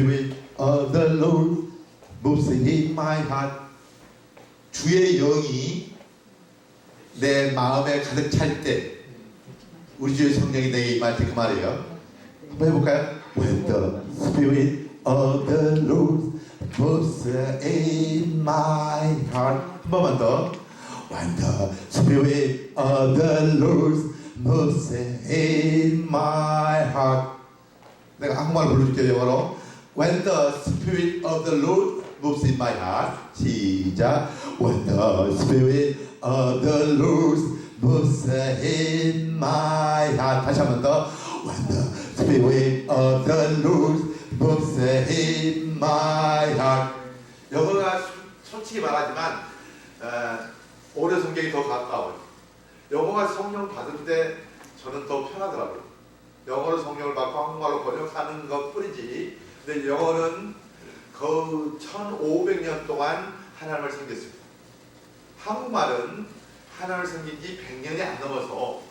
Spirit of the Lord moves in my heart. 주의 영이 내 마음에 가득 찰 때 우리 주의 성령이 내게 임할 때그 말이에요. 한번 해볼까요? When the Spirit of the Lord moves in my heart. 한 번만 더. When the Spirit of the Lord moves in my heart. 내가 한국말 불러줄게요 영어로 When the Spirit of the Lord moves in my heart 시작 When the Spirit of the Lord moves in my heart 다시 한 번 더 When the Spirit of the Lord moves in my heart 영어가 솔직히 말하지만 어, 오래 성경이 더 가까워요 영어가 성령 받을 때 저는 더 편하더라고요 영어로 성경을 받고 한국말로 번역하는 것 뿐이지. 근데 영어는 그 1500년 동안 하나님을 섬겼습니다. 한국말은 하나님을 섬긴 지 100년이 안 넘어서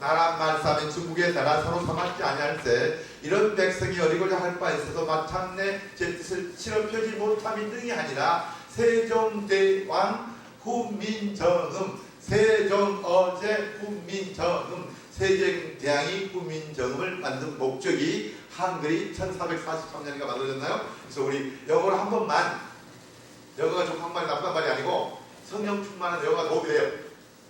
나라 말싸면 중국에다가 서로 삼았지 아니할세 이런 백성이 어리고자 할 바 있어서 마침내 제 뜻을 치러 펴지 못함이 등이 아니라 세종대왕 후민정음 세종 어제 후민정음 세종대왕이 후민정음을 만든 목적이 한글이 1443년인가 만들어졌나요? 그래서 우리 영어를 한 번만 영어가 좋은 한말이 나쁜 말이 아니고 성령 충만한 영어가 도움이 돼요.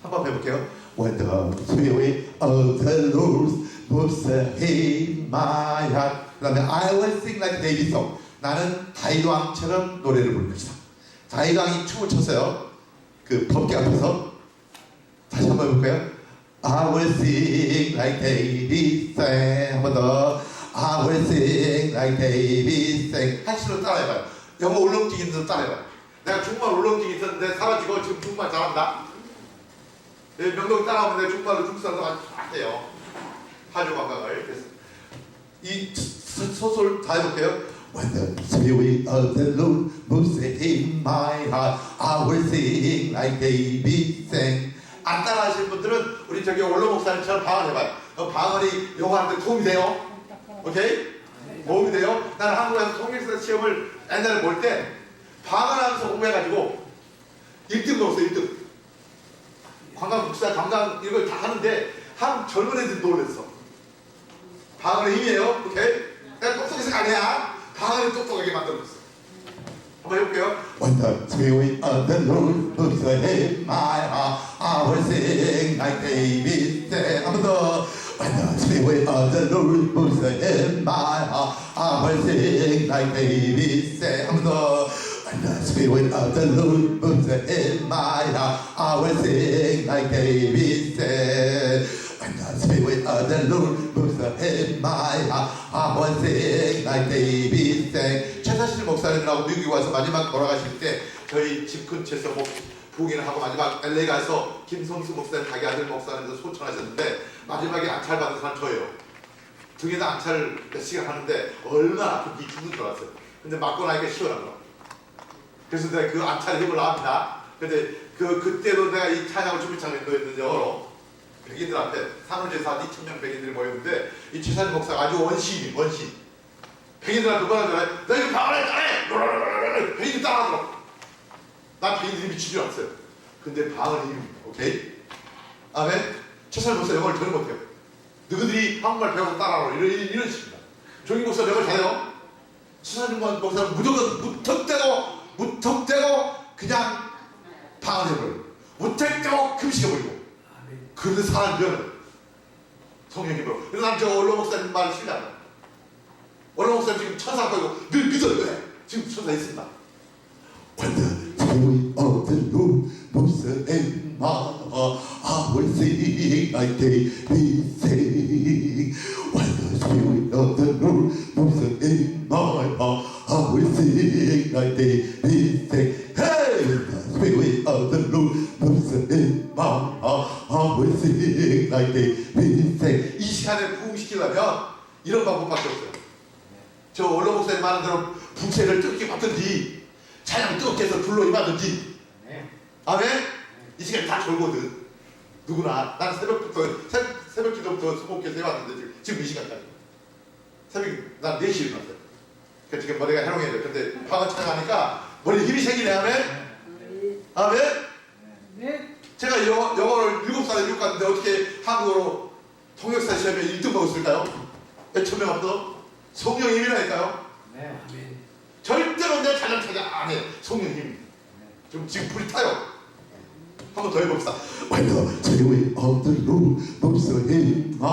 한번 해볼게요. When the Spirit of the Lord moves in my heart. 그 다음에 I will sing like David song. 나는 다윗 왕처럼 노래를 부를 것이다. 다윗 왕이 춤을 췄어요. 그 법계 앞에서. 다시 한번 해볼까요? I will sing like David sang. 한번 더. I will sing like David sang. 한 시로 따라해봐요. 영어 울렁증 있는 데 따라해봐요. 내가 중국말 울렁증 있었는데 사라지고 지금 중국말 잘한다. 예, 명동 따라오면 내가 중국말로 중국 사람도 잘해요. 하주 관광을. 그래서 이 소- 소설 다 해볼게요. When the spirit of the Lord moves in my heart, I will sing like David sang. 안 따라하시는 분들은 우리 저기 원로 목사님처럼 방언 해봐요. 어, 방언이 영어하는데 도움이 돼요. 오케이? 도움이 돼요. 나는 한국에서 통일사 시험을 옛날에 볼 때 방언하면서 공부해가지고 1등 넣었어 1등. 관광 국사 관광 이걸 다 하는데 한 젊은 애들이 놀랬어. 방언의 힘이에요. 오케이? 내가 똑똑해서 아니야. 방언을 똑똑하게 만들었어. 한번 해볼게요. When the spirit of the Lord moves in my heart, I will sing like David sang. 한번 더. Spirit of the Lord in my heart, I will sing like. When the spirit of the Lord in my heart, I will sing like. When the spirit of the Lord moves in my heart, I will sing like David sang. 최사실 목사님하고 미국에 와서 마지막 돌아가실 때 저희 집 근처에서 목 부흥회를 하고 마지막 LA 가서 김성수 목사님 자기 아들 목사님도 소천하셨는데 마지막에 안찰 받은 사람 저예요. 등에다 안찰을 몇 시간 하는데 얼마나 아픈지 죽는 줄 알았어요. 근데 맞고 나니까 시원하더라고. 그래서 내가 그 안찰의 힘을 나옵니다. 근데 그 그때도 내가 이 찬양을 준비창에 넣었는데 영어로 백인들 앞에 산울제사 한 2천 명 백인들이 모였는데 이 지사님 목사가 아주 원시인 원신. 백인들한테 뭐라 하잖아요. 너 이거 방언을 따라해. 백인들 따라하더라고. 난 백인들이 미친 줄 알았어요. 근데 방언의 힘입니다. 오케이? 아멘. 최선을 목사 영어를 전혀 못해요. 너희들이 한국말 배워서 따라하라 이런 이런 식입니다. 종인 목사 영어 잘해요. 수사님 목사는 무조건 무턱대고 무턱대고 그냥 방언해버려요. 무턱대고 금식해버리고 그런데 사람 변해 성령님으로 그래서 난저 원로 목사님 말을 신뢰한다 원로 목사님 지금 천사 보이고 늘 믿어요 왜? 지금 천사 있습니다 the heart, I will sing like David sing. When the spirit of the Lord moves in my heart, I will sing like David sing. Hey, the spirit of the Lord moves in my heart, I will sing like David sing. 이 시간에 부흥시키려면 이런 방법밖에 없어요. 저 원로 목사님 말한 대로 부채를 뜨겁게 받든지 찬양 뜨겁게 해서 불로 임하든지 아멘? 이 시간에 다 졸거든 누구나 난 새벽부터 새, 새벽 기도부터 수목해서 해왔는데 지금, 지금 이 시간까지 새벽 난 4시에 일어났어요 그 지금 머리가 해롱해져. 근데 방언 찬양하니까 머리 힘이 생기네. 아멘. 아멘. 네. 제가 영어, 영어를 일곱 살에 미국 갔는데 어떻게 한국어로 통역사 시험에 1등 먹었을까요? 몇천 명 없어? 성령 힘이라니까요. 네. 절대로 내 찬양 안 해. 성령 힘. 좀 지금 불이 타요. 한번 더 해봅시다. When the spirit of the Lord moves in, I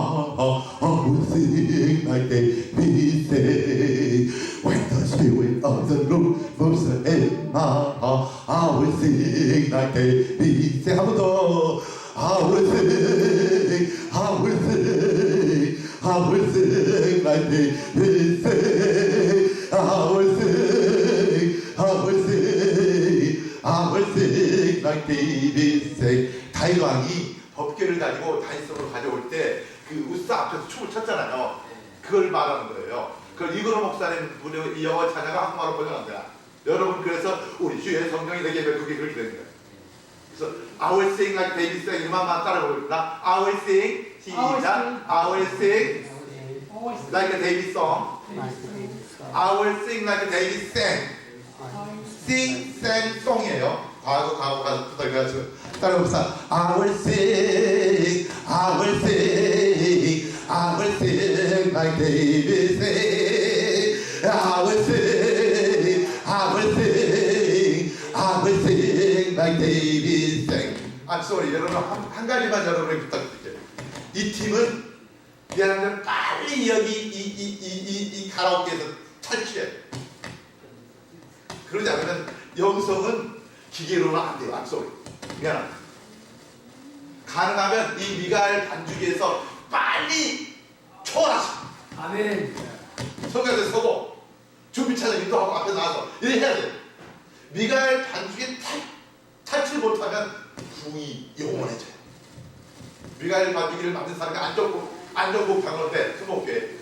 will sing like David say. When the spirit of the Lord moves in, I will sing like David say. 한번 더. 다윗성으로 가져올 때 그 우사 앞에서 춤을 췄잖아요. 그걸 말하는 거예요. 그걸 이거로 목사님 분의 이 영어 찬양가 한국말로 번역합니다. 여러분 그래서 우리 주의 성령이 내게 임해 그게 그렇게 된 거예요. 그래서 I will sing like David sang 이만만 따라 부릅니다. I will sing 시작. I will sing like a David song. I will sing like a David sang. sing, sang, song이에요. 과거, 과거, 가서 그래가지고 따라해봅시다. I will sing, I will sing, I will sing like David sang. I will sing, I will sing, I will sing like David sang. I'm sorry, 여러분 한, 한 가지만 여러분에게 부탁드릴게요. 이 팀은 미안한데 빨리 여기 이, 이, 이, 이, 이 가라오케에서 탈출해. 그러지 않으면 영성은 기계로는 안 돼요. 안 쏘요. 미안합니다. 가능하면 이 미가엘 반주기에서 빨리 초월하시 아멘. 성경에 서고 준비 차장 인도하고 앞에 나와서 이래 해야 돼. 미가엘 반주기 탈, 탈출 못하면 부이 영원해져요. 미가엘 반주기를 만든 사람이 안정국 안정국 장로인데 수목교회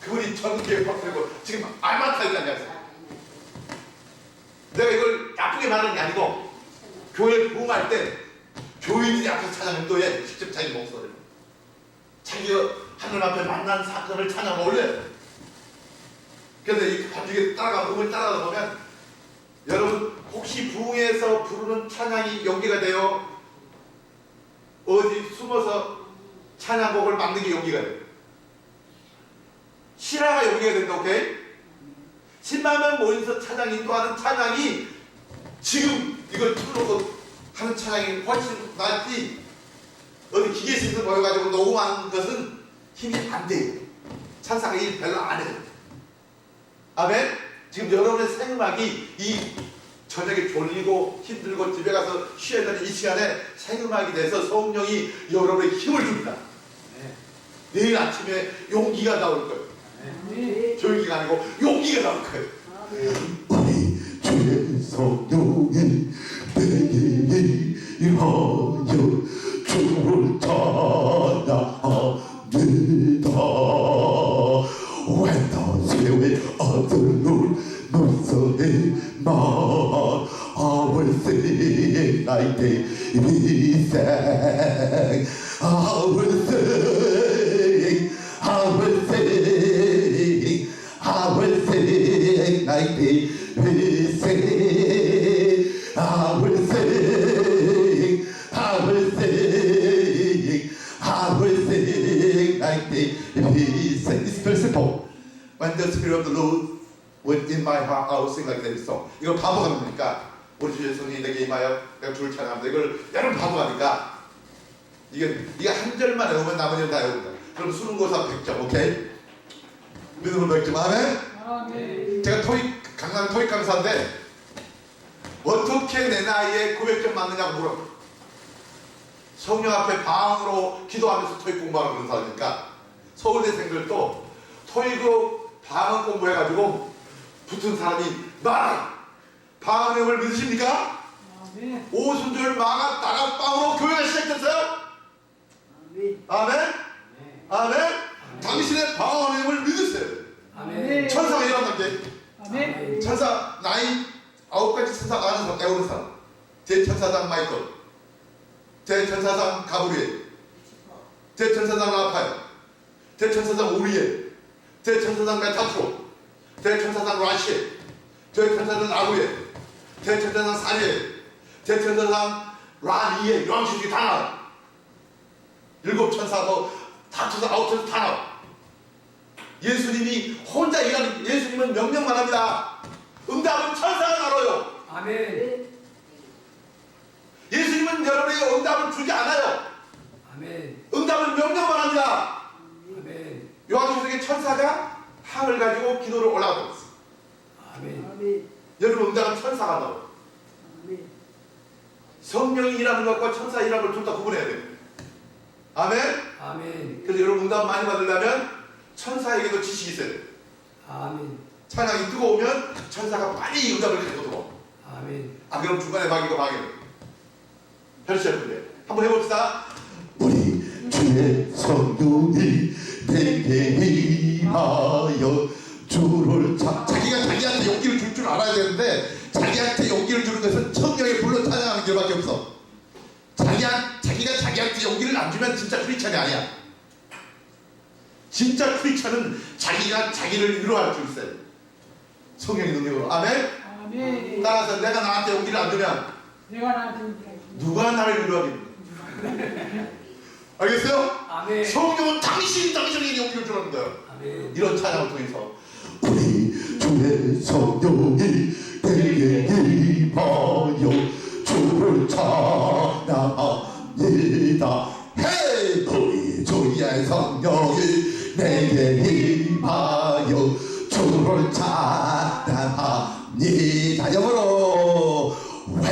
그분이 전국교회 퍼뜨리고 지금 알마타이까지 내가 이걸 나쁘게 말하는 게 아니고 교회 부흥할 때 교인들이 앞에서 찬양 인도해 직접 자기 목소리로 자기가 하늘 앞에 만난 사건을 찬양 올려요. 그래서 이 반죽에 따라가 음을 따라가다 보면 여러분 혹시 부흥에서 부르는 찬양이 연기가 돼요? 어디 숨어서 찬양곡을 만든 게 연기가 돼요. 실화가 연기가 된다, 오케이? 10만 명 모여서 찬양 인도하는 찬양이 지금 이걸 틀어놓고 하는 찬양이 훨씬 낫지 어디 기계실에서 모여가지고 녹음하는 것은 힘이 안 돼요. 찬사가 일 별로 안 해요. 아멘? 지금 여러분의 생음악이 이 저녁에 졸리고 힘들고 집에 가서 쉬어야 되는 이 시간에 생음악이 돼서 성령이 여러분의 힘을 줍니다. 내일 아침에 용기가 나올 거예요. 네. 조용히가 아니고 용기가 나올 거예요. 우리 주의 성령이 내게 임하여 주를 찬양합니다. In my I will sing like David sang. I David sang. It's very simple. When the spirit of the Lord was in my heart, I will sing like David song. 이거 바보가 뭡니까? 우리 주 예수님이 내게 임하여 내가 주를 찬양합니다. 이걸 여러분 바보가니까 이게 이게 한 절만 외우면 나머지는 다 외운다. 그럼 수능고사 100점, 오케이? 믿음으로 100점, 아멘? 제가 토익 강남 토익 강사인데 어떻게 내 나이에 900점 맞느냐고 물어. 성령 앞에 방으로 기도하면서 토익 공부하는 사람이니까 서울대생들도 토익으로 방언 공부해가지고 붙은 사람이 많아. 방언의 힘을 믿으십니까? 아멘. 오순절 망한 나가 빵으로 교회가 시작됐어요. 아멘. 아멘. 당신의 방언의 힘을 믿으세요. 아멘. 천사가 일어날 때 아멘. 천사 나이 아홉 가지 천사 아는 사람 배우는 사람 대천사장 마이클 대천사장 가브리엘 대천사장 라파엘 대천사장 오리엘 대천사장 메타프로 대천사장 라시, 대천사장 아구에, 대천사장 사리에, 대천사장 라니에 이런 식이 다 나와. 일곱 천사도 다 천사 아홉 천사 다 나와. 예수님이 혼자 일하는 예수님은 명령만 합니다. 응답은 천사가 나눠요. 아멘. 예수님은 여러분에게 응답을 주지 않아요. 아멘. 응답은 명령만 합니다. 아멘. 요한계시록에 천사가 항을 가지고 기도를 올라가고 있어요. 아멘. 여러분 응답은 천사가 나와요. 성령이 일하는 것과 천사 일하는 걸 둘 다 구분해야 돼요. 아멘. 아멘. 그래서 여러분 응답 많이 받으려면 천사에게도 지식이 있어야 돼요. 아멘. 찬양이 뜨거우면 천사가 빨리 응답을 가지고 들어와. 아멘. 안 그럼 중간에 막이고 막이고. 펼치셨는데 한번 해봅시다. 우리 주의 성령이 내 게 임하여 주를 참 자기가 자기한테 용기를 줄 줄 알아야 되는데 자기한테 용기를 주는 것은 성령의 불로 찬양하는 길밖에 없어. 자기한, 자기가 자기한테 용기를 안 주면 진짜 크리스찬이 아니야. 진짜 크리스찬은 자기가 자기를 위로할 줄 있어요 성령의 능력으로. 아멘? 아멘. 따라서 내가 나한테 용기를 안 주면 내가 나한테 누가 나를 위로하겠니? 알겠어요? 아멘. 성령은 당신 이런 찬양을 통해서 우리 주의 성령이 내게 임하여 주를 찬양합니다. 헤이 우리 주의 성령이 내게 임하여 주를 찬양합니다. 영어로 When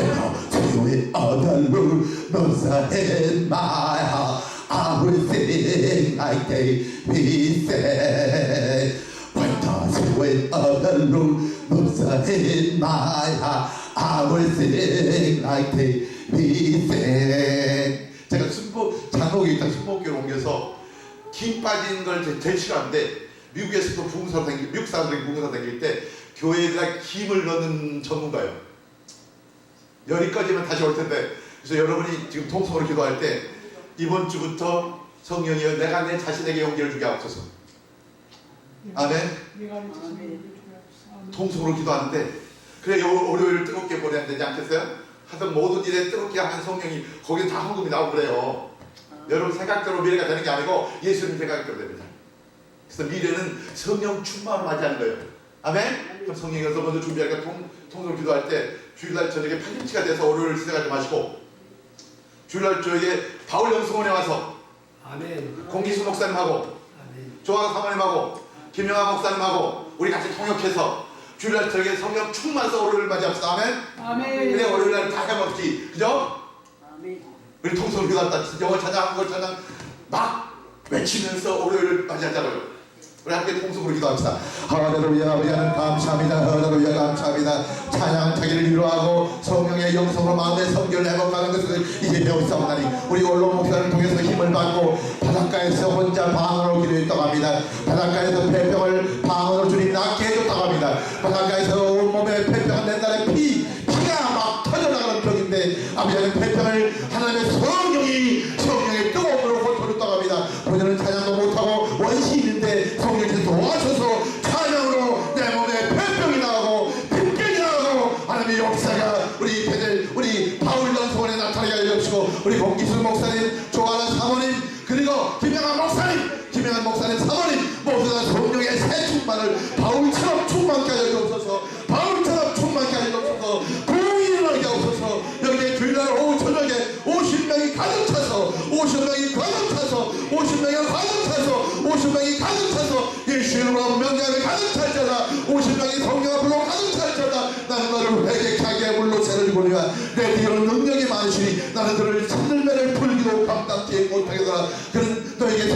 the of the Lord moves in my heart I will sing like David said When the spirit of the Lord moves in my heart I will sing like David said 제가 순복 장로교에 있다 순복교를 옮겨서 김 빠진 걸 제- 제일 싫어하는데 미국에서도 부흥사 다닐 미국 사람들이 부흥사 다닐 때 교회에다 김을 넣는 전문가예요. 열이 꺼지면 다시 올 텐데 그래서 여러분이 지금 통성으로 기도할 때 이번 주부터 성령이여 내가 내 자신에게 용기를 주게 하옵소서. 아멘. 통성으로 기도하는데 그래 요 월요일 뜨겁게 보내야 되지 않겠어요? 하던 모든 일에 뜨겁게 하는 성령이 거기 다 헌금이 나오고 그래요. 여러분 생각대로 미래가 되는 게 아니고 예수님 생각대로 됩니다. 그래서 미래는 성령 충만을 맞이하는 거예요. 아멘? 그럼 성령에서 먼저 준비하니까 통, 통성 기도할 때 주일날 저녁에 팔김치가 돼서 월요일 시작하지 마시고 주일날 저녁에 바울 영성원에 와서 아멘. 공기수 목사님하고 아멘. 조화가 사모님하고 김영하 목사님하고 우리 같이 통역해서 주일날 저녁에 성령 충만해서 월요일 맞이합시다. 아멘? 아멘. 그래 월요일날 다 해먹지. 그죠? 우리 통성을 기도한다. 영어 찬양, 한글 찬양 막 외치면서 월요일을 맞이하자고요. 우리 함께 통성으로 기도합시다. 할렐루야 우리는 감사합니다. 할렐루야 감사합니다. 찬양 자기를 위로하고 성령의 영성으로 마음의 성결을 회복하는 것을 이제 배웠사오나니 우리 언론 목사를 통해서 힘을 받고 바닷가에서 혼자 방언으로 기도했다고 합니다. 바닷가에서 폐병을 방언으로 주님 낫게 해줬다고 합니다. 바닷가에서 온몸에 폐병 김영환 목사님 김영환 목사님 사모님 모두 다 성령의 새 충만을 바울처럼 충만케 하여 주옵소서. 바울처럼 충만케 하여 주옵소서. 부흥이 일어나게 하옵소서. 여기에 주일날 오후 저녁에 50명이 가득 차서 50명이 가득 차서 50명이 가득 차서 50명이 가득 차서 예수님으로 명령을 가득 찰 자다 50명이 성령 앞으로 가득 찰 자다 나는 너를 회개케 하게 물로 새를 주거니와 내 뒤에는 능력이 많으시니 나는 그를 산들매를 풀기도 감당치 못하겠더라. 그는 너에게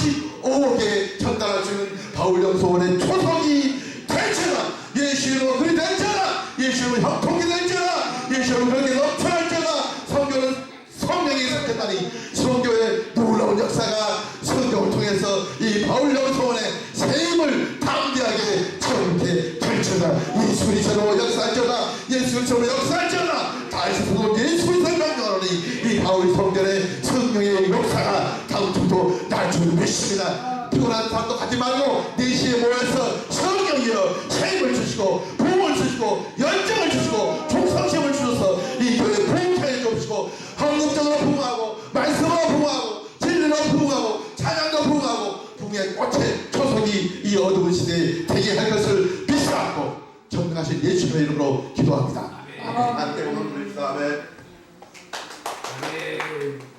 45억에 전달할 수 있는 바울 영성원의 초석 믿습니다. 피곤한 사람도 가지 말고 4시에 모여서 성경이여 세임을 주시고 부모을 주시고 열정을 주시고 종성심을 주셔서 이 교회 부흥차에 주시고 한국적으로 부흥하고 말씀으로 부흥하고 진리로 부흥하고 찬양도 부흥하고 부흥의 꽃의 초석이 이 어두운 시대에 되게 할 것을 믿으라고 전능하신 예수님의 이름으로 기도합니다. 아멘. 아멘. 아멘. 아멘. 아멘. 아멘.